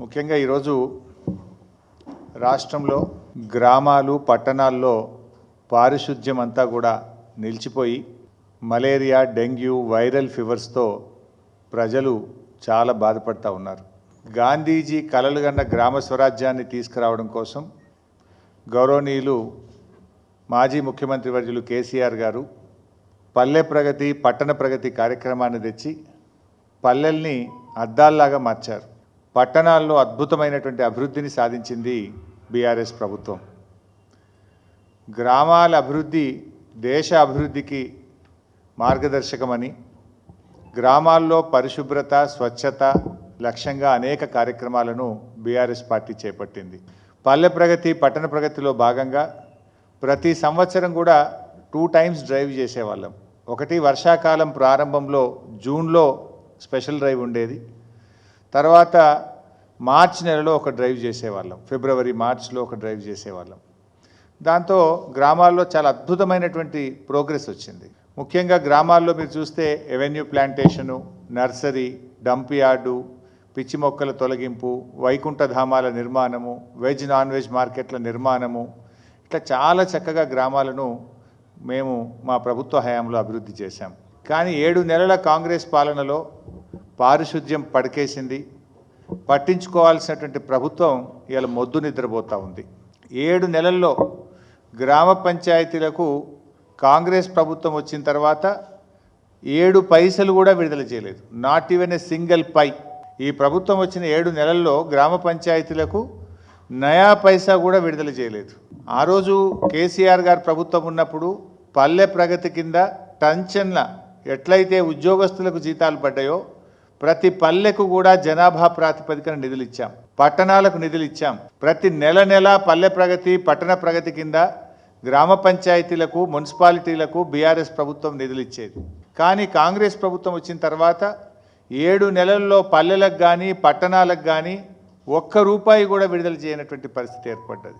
ముఖ్యంగా ఈరోజు రాష్ట్రంలో గ్రామాలు పట్టణాల్లో పారిశుద్ధ్యం అంతా కూడా నిలిచిపోయి మలేరియా డెంగ్యూ వైరల్ ఫీవర్స్తో ప్రజలు చాలా బాధపడుతూ ఉన్నారు. గాంధీజీ కలలుగన్న గ్రామ స్వరాజ్యాన్ని తీసుకురావడం కోసం గౌరవనీయులు మాజీ ముఖ్యమంత్రి వర్యులు కేసీఆర్ గారు పల్లె ప్రగతి పట్టణ ప్రగతి కార్యక్రమాన్ని తెచ్చి పల్లెల్ని అద్దాల్లాగా మార్చారు. పట్టణాల్లో అద్భుతమైనటువంటి అభివృద్ధిని సాధించింది బీఆర్ఎస్ ప్రభుత్వం. గ్రామాల అభివృద్ధి దేశ అభివృద్ధికి మార్గదర్శకమని గ్రామాల్లో పరిశుభ్రత స్వచ్ఛత లక్ష్యంగా అనేక కార్యక్రమాలను బీఆర్ఎస్ పార్టీ చేపట్టింది. పల్లె ప్రగతి పట్టణ ప్రగతిలో భాగంగా ప్రతి సంవత్సరం కూడా టూ టైమ్స్ డ్రైవ్ చేసేవాళ్ళం. ఒకటి వర్షాకాలం ప్రారంభంలో జూన్లో స్పెషల్ డ్రైవ్ ఉండేది. తర్వాత మార్చ్ నెలలో ఒక డ్రైవ్ చేసేవాళ్ళం. ఫిబ్రవరి మార్చ్లో ఒక డ్రైవ్ చేసేవాళ్ళం. దాంతో గ్రామాల్లో చాలా అద్భుతమైనటువంటి ప్రోగ్రెస్ వచ్చింది. ముఖ్యంగా గ్రామాల్లో మీరు చూస్తే avenue plantation nursery dump yard పిచ్చి మొక్కల తొలగింపు వైకుంఠధామాల నిర్మాణము వెజ్ నాన్ వెజ్ మార్కెట్ల నిర్మాణము. ఇట్లా చాలా చక్కగా గ్రామాలను మేము మా ప్రభుత్వ హయాంలో అభివృద్ధి చేశాం. కానీ ఏడు నెలల కాంగ్రెస్ పాలనలో పారిశుద్ధ్యం పడికేసింది. పట్టించుకోవాల్సినటువంటి ప్రభుత్వం ఇలా మొద్దు నిద్రపోతూ ఉంది. ఏడు నెలల్లో గ్రామ పంచాయతీలకు కాంగ్రెస్ ప్రభుత్వం వచ్చిన తర్వాత ఏడు పైసలు కూడా విడుదల చేయలేదు. Not even a single pie. ఈ ప్రభుత్వం వచ్చిన ఏడు నెలల్లో గ్రామ పంచాయతీలకు నయా పైసా కూడా విడుదల చేయలేదు. ఆ రోజు కేసీఆర్ గారు ప్రభుత్వం ఉన్నప్పుడు పల్లె ప్రగతి కింద టంచన్ల ఎట్లయితే ఉద్యోగస్తులకు జీతాలు పడ్డాయో ప్రతి పల్లెకు కూడా జనాభా ప్రాతిపదికన నిధులు ఇచ్చాం పట్టణాలకు నిధులు ఇచ్చాం ప్రతి నెల నెల పల్లె ప్రగతి పట్టణ ప్రగతి కింద గ్రామ పంచాయతీలకు మున్సిపాలిటీలకు బీఆర్ఎస్ ప్రభుత్వం నిధులు ఇచ్చేది కానీ కాంగ్రెస్ ప్రభుత్వం వచ్చిన తర్వాత ఏడు నెలల్లో పల్లెలకు కానీ పట్టణాలకు కానీ ఒక్క రూపాయి కూడా విడుదల చేయనటువంటి పరిస్థితి ఏర్పడ్డది.